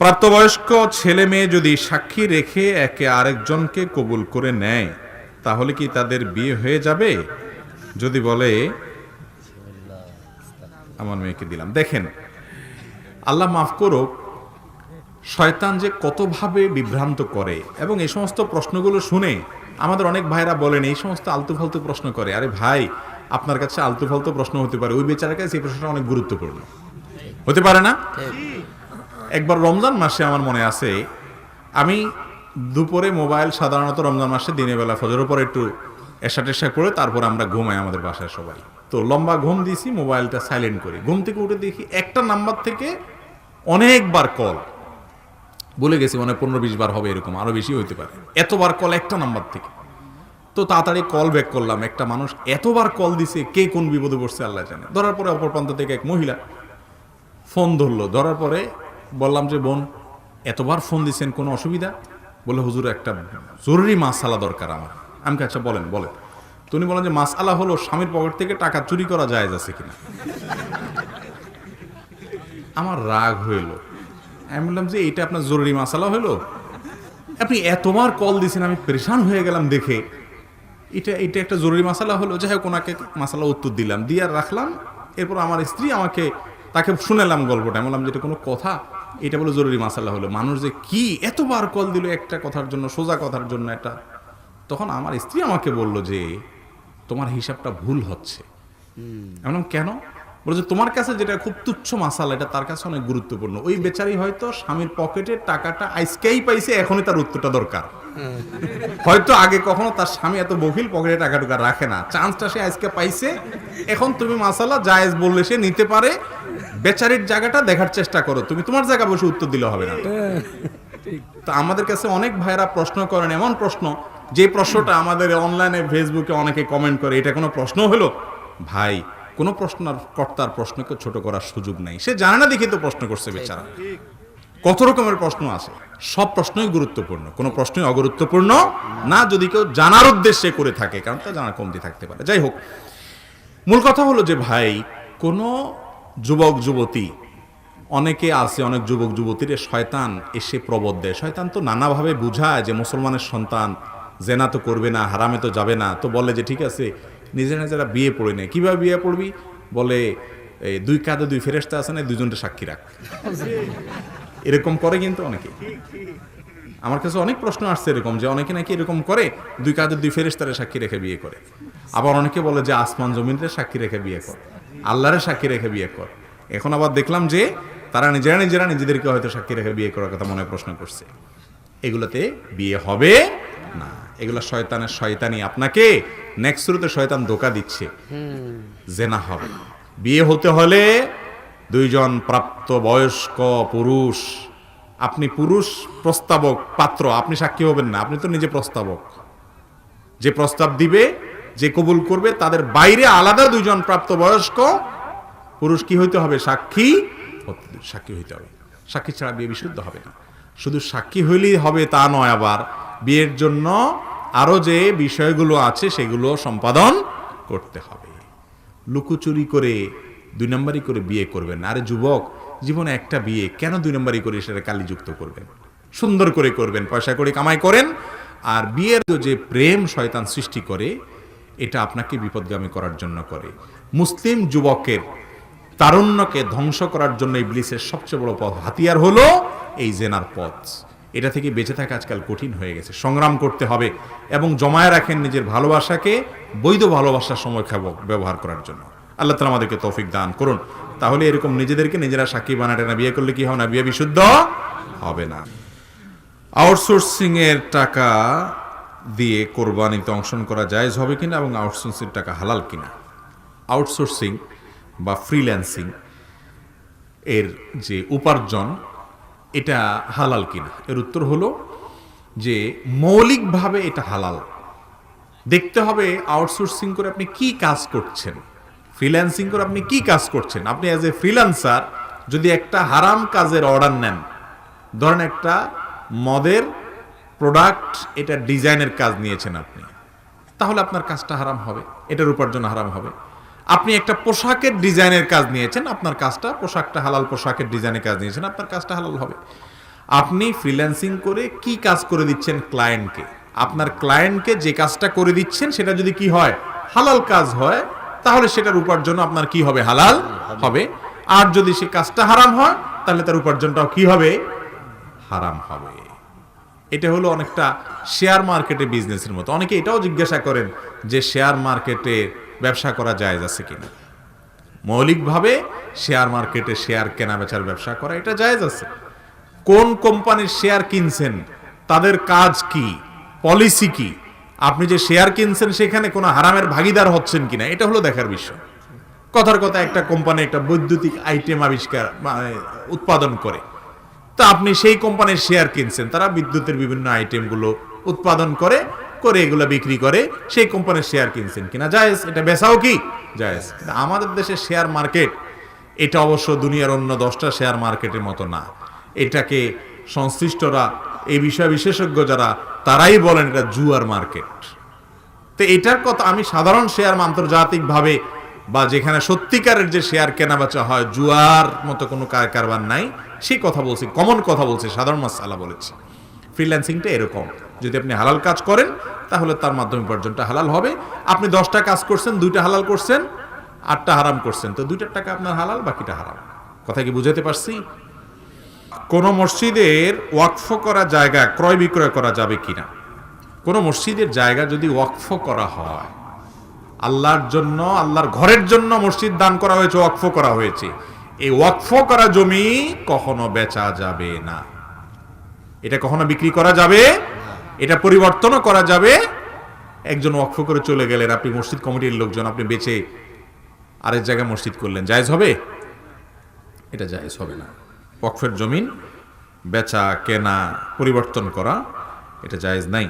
প্রাপ্তবয়স্ক ছেলে মেয়ে যদি সাক্ষী রেখে একে আরেকজনকে কবুল করে নেয়, তাহলে কি তাদের বিয়ে হয়ে যাবে? যদি বলে, আমার মেয়েকে দিলাম। দেখেন, আল্লাহ মাফ করুক, শয়তান যে কতভাবে বিভ্রান্ত করে এবং এই সমস্ত প্রশ্নগুলো শুনে আমাদের অনেক ভাইরা বলেন, এই সমস্ত আলতু ফালতু প্রশ্ন করে। আরে ভাই, আপনার কাছে আলতু ফালতু প্রশ্ন হতে পারে। ওই বেচারার কাছে এই প্রশ্নটা অনেক গুরুত্বপূর্ণ। হতে পারে না? একবার রমজান মাসে আমার মনে আছে, আমি দুপুরে মোবাইল সাধারণত রমজান মাসে দিনের বেলা ফজরের পর একটু এসা টেসা করে তারপর আমরা ঘুমাই আমাদের বাসায় সবাই। তো লম্বা ঘুম দিয়েছি, মোবাইলটা সাইলেন্ট করি। ঘুম থেকে উঠে দেখি একটা নাম্বার থেকে অনেকবার কল বলে গেছি মানে পনেরো বিশ বার হবে এরকম আরও বেশি হইতে পারে। এতবার কল একটা নাম্বার থেকে। তো তাড়াতাড়ি কল ব্যাক করলাম, একটা মানুষ এতবার কল দিছে, কে কোন বিপদে পড়ছে আল্লাহ জানে। ধরার পরে অপর প্রান্ত থেকে এক মহিলা ফোন ধরলো। ধরার পরে বললাম যে বোন এতবার ফোন দিছেন কোনো অসুবিধা? বলে হুজুর একটা জরুরি মাসালা দরকার আমার। আমি কে, আচ্ছা বলেন বলেন। তো উনি বলেন যে মাসালা হলো স্বামীর পকেট থেকে টাকা চুরি করা যায় আছে কিনা? আমার রাগ হইল। আমি বললাম যে এটা আপনার জরুরি মাসালা হইল? আপনি এতবার কল দিছেন আমি পরেশান হয়ে গেলাম দেখে। এটা এটা একটা জরুরি মাসালা হলো। যাই হোক ওনাকে মাসালা উত্তর দিলাম। দিয়ে রাখলাম। এরপর আমার স্ত্রী আমাকে তাকে শুনেলাম গল্পটা। আমি বললাম যে এটা কোনো কথা? এটা বলে জরুরি মাসালা হলো মানুষ যে কি এতবার কল দিল একটা কথার জন্য সোজা কথার জন্য একটা তখন আমার স্ত্রী আমাকে বলল যে তোমার হিসাবটা ভুল হচ্ছে। বললাম কেন? বলছে তোমার কাছে যেটা খুব তুচ্ছ মাসালা এটা তার কাছে অনেক গুরুত্বপূর্ণ। ওই বেচারি হয়তো স্বামীর পকেটে টাকাটা আজকেই পাইছে এখনই তার উত্তরটা দরকার। হয়তো আগে কখনো তার স্বামী এত বকিল পকেটে টাকা টুকা রাখে না। চান্সটা সে আজকে পাইছে। এখন তুমি মাসালা জায়েজ বললে সে নিতে পারে। বেচারির জায়গাটা দেখার চেষ্টা করো। তুমি তোমার জায়গা বসে উত্তর দিলে হবে না। তা আমাদের কাছে অনেক ভাইরা প্রশ্ন করেন এমন প্রশ্ন যে প্রশ্নটা আমাদের অনলাইনে ফেসবুকে অনেকে কমেন্ট করে এটা কোনো প্রশ্ন হলো? ভাই কোনো প্রশ্ন কর্তার প্রশ্নকে ছোট করার সুযোগ নাই। সে জানে না দেখে তো প্রশ্ন করছে বেচারা। কত রকমের প্রশ্ন আছে? সব প্রশ্নই গুরুত্বপূর্ণ কোনো প্রশ্নই অগুরুত্বপূর্ণ না যদি কেউ জানার উদ্দেশ্যে করে থাকে কারণ তা জানার কমতি থাকতে পারে। যাই হোক মূল কথা হলো যে ভাই কোনো যুবক, যুবতী। অনেকে আছে, অনেক যুবক, যুবতীর শয়তান এসে প্রবোধ দেয়। শয়তান তো নানাভাবে বুঝায় যে মুসলমানের সন্তান জেনা তো করবে না, হারামে তো যাবে না। তো বলে যে, ঠিক আছে নিজেরা নিজেরা বিয়ে পড়ে নেয়, কীভাবে বিয়ে পড়বি? বলে, এই দুই কাঁধে দুই ফেরেস্তা আছে না দুজনটা সাক্ষী রাখ। এরকম করে কিন্তু অনেকে। আমার কাছে অনেক প্রশ্ন আসছে এরকম যে, অনেকে নাকি এরকম করে, দুই কাঁধে দুই ফেরেস্তারে সাক্ষী রেখে বিয়ে করে। আবার অনেকে বলে যে, আসমান জমিনরে সাক্ষী রেখে বিয়ে কর। আল্লাহরে সাক্ষী রেখে বিয়ে কর। এখন আবার দেখলাম যে তারা নিজেরা নিজেরা নিজেদেরকে হয়তো সাক্ষী রেখে বিয়ে করার কথা মনে প্রশ্ন করছে। এগুলোতে বিয়ে হবে না। এগুলো শয়তানের শয়তানি আপনাকে নেক্সট শুরুতে শয়তান ধোকা দিচ্ছে। জেনা হবে। বিয়ে হতে হলে দুইজন প্রাপ্ত বয়স্ক পুরুষ, আপনি পুরুষ প্রস্তাবক পাত্র, আপনি সাক্ষী হবেন না, আপনি তো নিজে প্রস্তাবক। যে প্রস্তাব দিবে যে কবুল করবে, তাদের বাইরে আলাদা দুইজন প্রাপ্ত বয়স্ক পুরুষ কি হইতে হবে? সাক্ষী সাক্ষী হইতে হবে। সাক্ষী ছাড়া বিয়ে বিশুদ্ধ হবে না। শুধু সাক্ষী হইলেই হবে তা নয় আবার। বিয়ের জন্য আরও যে বিষয়গুলো আছে, সেগুলো সম্পাদন করতে হবে। লুকোচুরি করে দুই নম্বরই করে বিয়ে করবেন। আরে যুবক, জীবনে একটা বিয়ে কেন দুই নম্বরই করে সেটা কালিযুক্ত করবেন? সুন্দর করে করবেন, পয়সা করে কামাই করেন। আর বিয়ের যে প্রেম শয়তান সৃষ্টি করে এটা আপনাকে বিপদগামী করার জন্য করে। মুসলিম যুবকের তারুণ্যকে ধ্বংস করার জন্য ইবলিসের সবচেয়ে বড় পথ হাতিয়ার হলো এই জেনার পথ। এটা থেকে বেঁচে থাকা আজকাল কঠিন হয়ে গেছে। সংগ্রাম করতে হবে এবং জমায় রাখেন নিজের ভালোবাসাকে বৈধ ভালোবাসার সময় ব্যবহার করার জন্য। আল্লাহ তালা আমাদেরকে তৌফিক দান করুন। তাহলে এরকম নিজেদেরকে নিজেরা সাক্ষী বানাটে না, বিয়ে করলে কি হবে না? বিয়ে বিশুদ্ধ হবে না। আউটসোর্সিং এর টাকা দিয়ে কোরবানিতে অংশগ্রহণ করা জায়েজ হবে কিনা এবং আউটসোর্সিং টাকা হালাল কিনা? আউটসোর্সিং বা ফ্রিল্যান্সিং এর যে উপার্জন, এটা হালাল কিনা? এর উত্তর হলো যে মৌলিকভাবে এটা হালাল। দেখতে হবে আউটসোর্সিং করে আপনি কি কাজ করছেন ফ্রিল্যান্সিং করে আপনি কি কাজ করছেন। আপনি অ্যাজ এ ফ্রিল্যান্সার যদি একটা হারাম কাজের অর্ডার নেন, ধরেন একটা মদের প্রোডাক্ট এটা ডিজাইনের কাজ নিয়েছেন আপনি। তাহলে আপনার কাজটা হারাম হবে, এটার উপার্জন হারাম হবে। আপনি একটা পোশাকের ডিজাইনের কাজ নিয়েছেন, আপনার কাজটা পোশাকটা হালাল পোশাকের ডিজাইনের কাজ নিয়েছেন, আপনার কাজটা হালাল হবে। আপনি ফ্রিল্যান্সিং করে কি কাজ করে দিচ্ছেন ক্লায়েন্টকে আপনার ক্লায়েন্টকে যে কাজটা করে দিচ্ছেন, সেটা যদি কি হয়, হালাল কাজ হয়, তাহলে সেটার উপার্জন আপনার কি হবে? হালাল হবে। আর যদি সে কাজটা হারাম হয়, তাহলে তার উপার্জনটাও কি হবে? হারাম হবে। এটা হলো অনেকটা শেয়ার মার্কেটে বিজনেসের মতো। অনেকে এটাও জিজ্ঞাসা করেন যে শেয়ার মার্কেটে ব্যবসা করা যায় আছে কিনা। মৌলিকভাবে শেয়ার মার্কেটে শেয়ার কেনা বেচার ব্যবসা করা এটা জায়েজ আছে। কোন কোম্পানির শেয়ার কিনছেন, তাদের কাজ কি পলিসি কি? আপনি যে শেয়ার কিনছেন, সেখানে কোনো হারামের ভাগিদার হচ্ছেন কিনা, এটা হলো দেখার বিষয়। কথার কথা একটা কোম্পানি একটা বৈদ্যুতিক আইটেম আবিষ্কার মানে উৎপাদন করে। তা আপনি সেই কোম্পানির শেয়ার কিনছেন। তারা বিদ্যুতের বিভিন্ন আইটেমগুলো উৎপাদন করে করে এগুলো বিক্রি করে, সেই কোম্পানির শেয়ার কিনছেন। কিনা জায়েজ? এটা বেচাও কি? জায়েজ। আমাদের দেশে শেয়ার মার্কেট এটা অবশ্য দুনিয়ার অন্য দশটা শেয়ার মার্কেটের মতো না। এটাকে সংশ্লিষ্টরা এই বিষয় বিশেষজ্ঞ যারা, তারাই বলেন এটা জুয়ার মার্কেট তো এটার কথা আমি সাধারণ শেয়ার আন্তর্জাতিকভাবে বা যেখানে সত্যিকারের যে শেয়ার কেনা বেচা হয়, জুয়ার মতো কোনো কারবার নাই, সেই কথা বলছি কমন কথা বলছি, সাধারণ মাসালা বলেছি। ফ্রিল্যান্সিংটা এরকম। যদি আপনি হালাল কাজ করেন, তাহলে তার মাধ্যমে উপার্জনটা হালাল হবে। আপনি দশটা কাজ করছেন, দুইটা হালাল করছেন, আটটা হারাম করছেন, তো দুইটার টাকা আপনার হালাল, বাকিটা হারাম। কথা কি বুঝাতে পারছি? কোন মসজিদের ওয়াকফ করা জায়গা ক্রয় বিক্রয় করা যাবে কিনা? কোন মসজিদের জায়গা যদি ওয়াকফ করা হয় আল্লাহর জন্য, আল্লাহর ঘরের জন্য মসজিদ দান করা হয়েছে, ওয়াকফ করা হয়েছে। এই ওয়াকফ করা জমি কখনো বেচা যাবে না। এটা কখনো বিক্রি করা যাবে? এটা পরিবর্তনও করা যাবে। একজন ওয়াকফ করে চলে গেলেন, আপনি মসজিদ কমিটির লোকজন, আপনি বেচে আরেক জায়গায় মসজিদ করলেন। জায়েজ হবে? এটা জায়েজ হবে না। ওয়াকফের জমিন বেচা, কেনা, পরিবর্তন করা, এটা জায়েজ নাই।